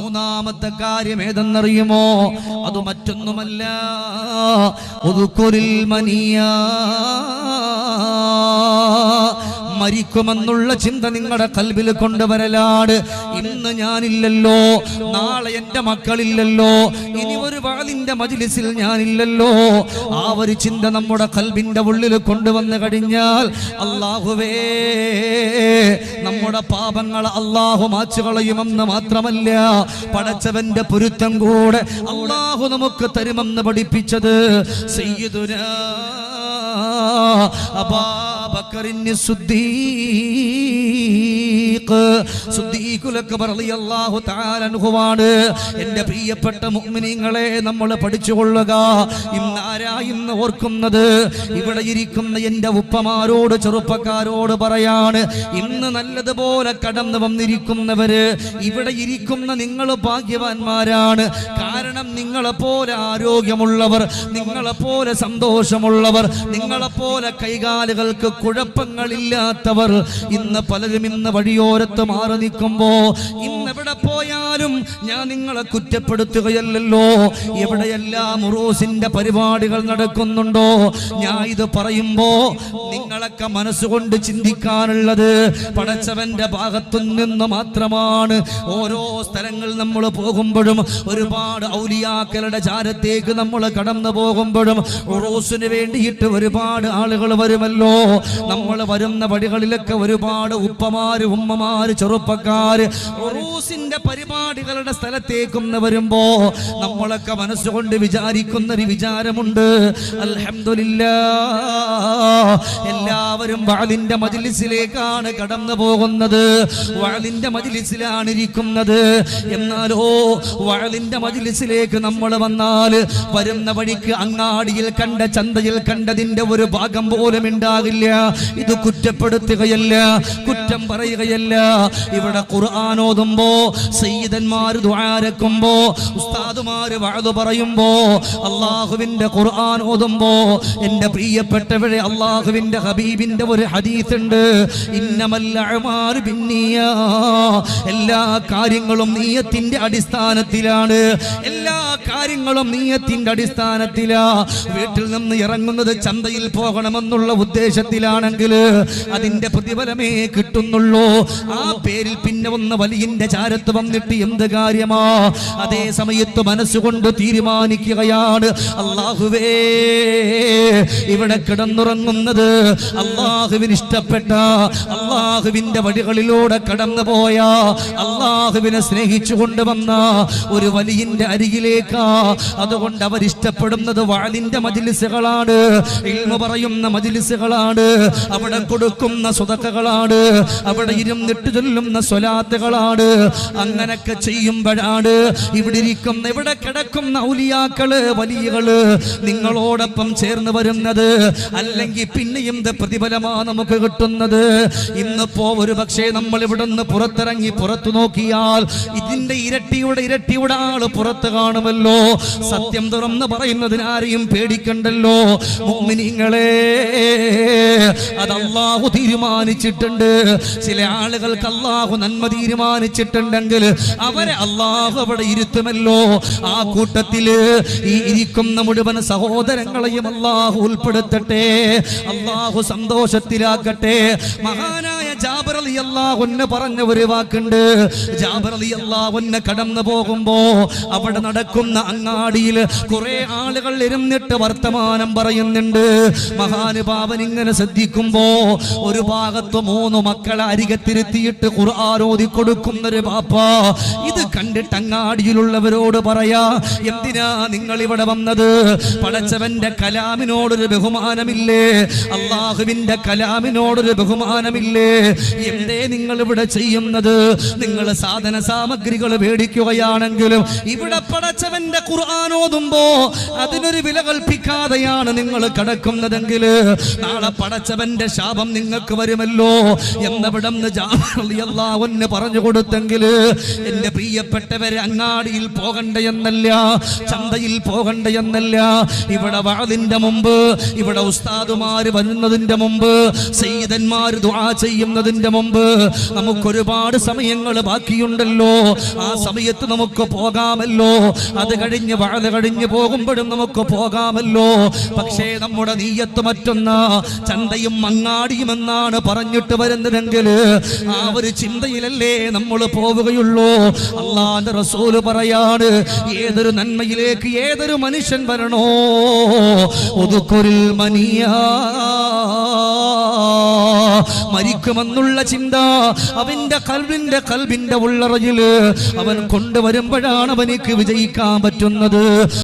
മൂന്നാമത്തെ കാര്യം ഏതെന്നറിയുമോ? അത് മറ്റൊന്നുമല്ല. ഒതുക്കൊരിൽ മനിയ. മരിക്കുമെന്നുള്ള ചിന്ത നിങ്ങളുടെ കൽവിൽ കൊണ്ടുവരലാണ് ഇന്ന് ഞാനില്ലല്ലോ നാളെ എന്റെ മക്കളില്ലല്ലോ ഇനി ഒരു വാളിന്റെ മജിലിസിൽ ഞാനില്ലല്ലോ. ആ ഒരു ചിന്ത നമ്മുടെ കൽബിന്റെ ഉള്ളിൽ കൊണ്ടുവന്നു കഴിഞ്ഞാൽ അള്ളാഹുവേ നമ്മുടെ പാപങ്ങൾ അള്ളാഹു മാച്ചു കളയുമെന്ന് മാത്രമല്ല പടച്ചവന്റെ പൊരുത്തം കൂടെ അള്ളാഹു നമുക്ക് തരുമെന്ന് പഠിപ്പിച്ചത് സയ്യിദുനാ അബാബക്കറിന് അൻഹുവാണ്. എന്റെ പ്രിയപ്പെട്ട മുഅ്മിനീങ്ങളെ നമ്മൾ പഠിച്ചുകൊള്ളുക. ഇന്ന് ആരാ ഇന്ന് ഓർക്കുന്നത്? ഇവിടെ ഇരിക്കുന്ന എന്റെ ഉപ്പമാരോട് ചെറുപ്പക്കാരോട് പറയാണ് ഇന്ന് നല്ലതുപോലെ കടന്നു വന്നിരിക്കുന്നവര് ഇവിടെ ഇരിക്കുന്ന നിങ്ങൾ ഭാഗ്യവാന്മാരാണ്. കാരണം നിങ്ങളെ പോലെ ആരോഗ്യമുള്ളവർ നിങ്ങളെ പോലെ സന്തോഷമുള്ളവർ നിങ്ങളെ പോലെ കൈകാലുകൾക്ക് കുഴപ്പങ്ങളില്ലാത്തവർ ഇന്ന് പലരും ഇന്ന് വഴിയോരത്ത് മാറി നിൽക്കുമ്പോ ഇന്ന് എവിടെ പോയാലും ഞാൻ നിങ്ങളെ കുറ്റപ്പെടുത്തുകയല്ലല്ലോ. എവിടെയെല്ലാം ഉറൂസിന്റെ പരിപാടികൾ നടക്കുന്നുണ്ടോ ഞാൻ ഇത് പറയുമ്പോ നിങ്ങളൊക്കെ മനസ്സുകൊണ്ട് ചിന്തിക്കാനുള്ളത് പടച്ചവന്റെ ഭാഗത്തു നിന്ന് മാത്രമാണ്. ഓരോ സ്ഥലങ്ങൾ നമ്മൾ പോകുമ്പോഴും ഒരുപാട് ഔലിയാക്കളുടെ ചാരത്തേക്ക് നമ്മൾ കടന്നു പോകുമ്പോഴും ഉറൂസിന് വേണ്ടിയിട്ട് ഒരുപാട് ആളുകൾ വരുമല്ലോ. നമ്മൾ വരുന്ന വഴികളിലൊക്കെ ഒരുപാട് ഉപ്പമാര് ഉമ്മമാര് ചെറുപ്പക്കാര് ഉറൂസിന്റെ പരിപാടികളുടെ സ്ഥലത്തേക്കും വരുമ്പോ നമ്മളൊക്കെ മനസ്സുകൊണ്ട് വിചാരിക്കുന്ന ഒരു വിചാരമുണ്ട്. അൽഹംദുലില്ലാ. എല്ലാവരും വാളിന്റെ മജിലിസിലേക്കാണ് കടന്നു പോകുന്നത്. വാളിന്റെ മജിലിസിലാണ് ഇരിക്കുന്നത് എന്നാലോ വാളിന്റെ മജിലിസിലേക്ക് നമ്മൾ വന്നാൽ വരുന്ന വഴിക്ക് അങ്ങാടിയിൽ കണ്ട ചന്തയിൽ കണ്ടതിന്റെ ഒരു ഭാഗം പോലും ഉണ്ടാകില്ല. ഇത് കുറ്റപ്പെടുത്തുകയല്ല കുറ്റം പറയുകയല്ല. ഇവിടെ ഖുർആാനോതുമ്പോ സയ്യിദന്മാർ ദ്വാരക്കുമ്പോ ഉസ്താദുമാര് വാഴു പറയുമ്പോ അള്ളാഹുവിന്റെ ഖുർആൻ എന്റെ പ്രിയപ്പെട്ടവരെ അള്ളാഹുവിന്റെ ഹബീബിന്റെ ഒരു ഹദീസ് ഉണ്ട് ഇന്നമല്ല അഅ്മാലു ബിന്നിയ്യാ. എല്ലാ കാര്യങ്ങളും നീയത്തിന്റെ അടിസ്ഥാനത്തിലാണ്. എല്ലാ കാര്യങ്ങളും നീയത്തിന്റെ അടിസ്ഥാനത്തിലാ. വീട്ടിൽ നിന്ന് ഇറങ്ങുന്നത് ചന്തയിൽ പോകണമെന്നുള്ള ഉദ്ദേശത്തിലാണെങ്കിൽ അതിന്റെ പ്രതിഫലമേ കിട്ടുന്നുള്ളൂ. ആ പേരിൽ പിന്നെ ഒന്ന് വലിയന്റെ ചാരത്ത് വന്നിട്ട് എന്ത് കാര്യമാ? അതേ സമയത്ത് മനസ്സുകൊണ്ട് തീരുമാനിക്കുകയാണ്. അള്ളാഹുവേ ഇവിടെ കിടന്നുറങ്ങുന്നത് അള്ളാഹുവിന് ഇഷ്ടപ്പെട്ട അള്ളാഹുവിന്റെ വഴികളിലൂടെ കടന്നു പോയ അള്ളാഹുവിനെ സ്നേഹിച്ചു കൊണ്ടുവന്ന ഒരു വലിയന്റെ അരികിലേക്കാ. അതുകൊണ്ട് അവരിഷ്ടപ്പെടുന്നത് വാലിന്റെ മജിലിസുകളാണ്. ഇൽമ പറയുന്ന മജിലിസുകളാണ്. അവിടെ കൊടുക്കുന്ന സ്വതക്കകളാണ്. അവിടെ ഇരുന്നിട്ട് ചൊല്ലുന്ന സ്വലാത്തുകളാണ്. അങ്ങനൊക്കെ ചെയ്യുമ്പോഴാണ് ഇവിടെ ഇരിക്കുന്ന ഇവിടെ കിടക്കുന്ന ഔലിയാക്കൾ വലിയകൾ നിങ്ങളോടൊപ്പം ചേർന്ന് വരുന്നത്. അല്ലെങ്കിൽ പിന്നെയും എന്ത് പ്രതിഫലമാ നമുക്ക് കിട്ടുന്നത്. ഇന്നിപ്പോ ഒരു പക്ഷേ നമ്മൾ ഇവിടുന്ന് പുറത്തിറങ്ങി പുറത്തു നോക്കിയാൽ ഇതിന്റെ ഇരട്ടിയുടെ ഇരട്ടിയുടെ ആൾ പുറത്ത് കാണുമല്ലോ. സത്യം തുറന്ന് പറയുന്നതിനാരെയും പേടിക്കണ്ടല്ലോ. മോമിനിങ്ങളെ അത് അള്ളാഹു തീരുമാനിച്ചിട്ടുണ്ട്. ചില ആളുകൾക്ക് അള്ളാഹു നന്മ തീരുമാനിച്ചിട്ടുണ്ടെങ്കിൽ അവരെ അള്ളാഹു അവിടെ ഇരുത്തുമല്ലോ. ആ കൂട്ടത്തിൽ ഈ ഇരിക്കുന്ന മുഴുവൻ സഹോദരങ്ങളെയും അള്ളാഹു ഉൾപ്പെടുത്തട്ടെ. അള്ളാഹു സന്തോഷത്തിലാക്കട്ടെ മഹാനായ ജാബർ അലി അള്ളാഹുന്ന് പറഞ്ഞ ഒരു വാക്കുണ്ട്. ജാബർ അലി അള്ളാഹുന്ന് കടന്നു പോകുമ്പോ അവിടെ നടക്കുന്ന അങ്ങാടിയിൽ കുറെ ആളുകൾ ഇരുന്നിട്ട് വർത്തമാനം പറയുന്നുണ്ട്. മഹാനുഭാവൻ ഇങ്ങനെ ശ്രദ്ധിക്കുമ്പോ ഒരു ഭാഗത്ത് മൂന്ന് മക്കളെ അരികത്തിരുത്തിയിട്ട് ഖുർആാനോദി കൊടുക്കുന്ന ഒരു ബാപ്പ ഇത് കണ്ടിട്ട് അങ്ങാടിയിലുള്ളവരോട് പറയാ എന്തിനാ നിങ്ങൾ ഇവിടെ വന്നത്? പടച്ചവന്റെ കലാമിനോടൊരു ബഹുമാനമില്ലേ? അള്ളാഹുവിന്റെ കലാമിനോടൊരു ബഹുമാനമില്ലേ? എന്തേ നിങ്ങൾ ഇവിടെ ചെയ്യുന്നത്? നിങ്ങൾ സാധന സാമഗ്രികൾ മേടിക്കുകയാണെങ്കിലും ഇവിടെ പടച്ചവന്റെ ഖുർആാനോതുമ്പോ അതിനൊരു വില കൽപ്പിക്കാതെയാണ് നിങ്ങൾ കടക്കുന്നതെങ്കിൽ നാളെ പടച്ചവന്റെ ശാപം നിങ്ങൾക്ക് വരുമല്ലോ എന്നവിടം ഒന്ന് പറഞ്ഞു കൊടുത്തെങ്കിൽ എന്റെ പ്രിയപ്പെട്ടവരെ അങ്ങാടിയിൽ പോകണ്ട എന്നല്ല ചന്തയിൽ പോകണ്ട എന്നല്ല. ഇവിടെ വാതിന്റെ മുമ്പ് ഇവിടെ ഉസ്താദുമാര് വരുന്നതിന്റെ മുമ്പ് സയ്യിദന്മാർ ദുആ ചെയ്യും ചെയ്യുന്നതിന്റെ മുമ്പ് നമുക്കൊരുപാട് സമയങ്ങൾ ബാക്കിയുണ്ടല്ലോ. ആ സമയത്ത് നമുക്ക് പോകാമല്ലോ. അത് കഴിഞ്ഞ് വാഴ കഴിഞ്ഞ് പോകുമ്പോഴും നമുക്ക് പോകാമല്ലോ. പക്ഷേ നമ്മുടെ നീയത്ത് മറ്റൊന്ന ചന്തയും മങ്ങാടിയും എന്നാണ് പറഞ്ഞിട്ട് വരുന്നതെങ്കിൽ ആ ഒരു ചിന്തയിലല്ലേ നമ്മൾ പോവുകയുള്ളൂ. അള്ളാന്റെ റസൂൽ പറയാണ് ഏതൊരു നന്മയിലേക്ക് ഏതൊരു മനുഷ്യൻ വരണോ? ഒതുക്കൊരിൽ മനിയാ മരിക്കുമെന്നുള്ള ചിന്ത അവന്റെ കൽവിന്റെ കൽവിന്റെ ഉള്ളറയിൽ അവൻ കൊണ്ടുവരുമ്പോഴാണ് അവനിക്ക് വിജയിക്കാൻ പറ്റുന്നത്.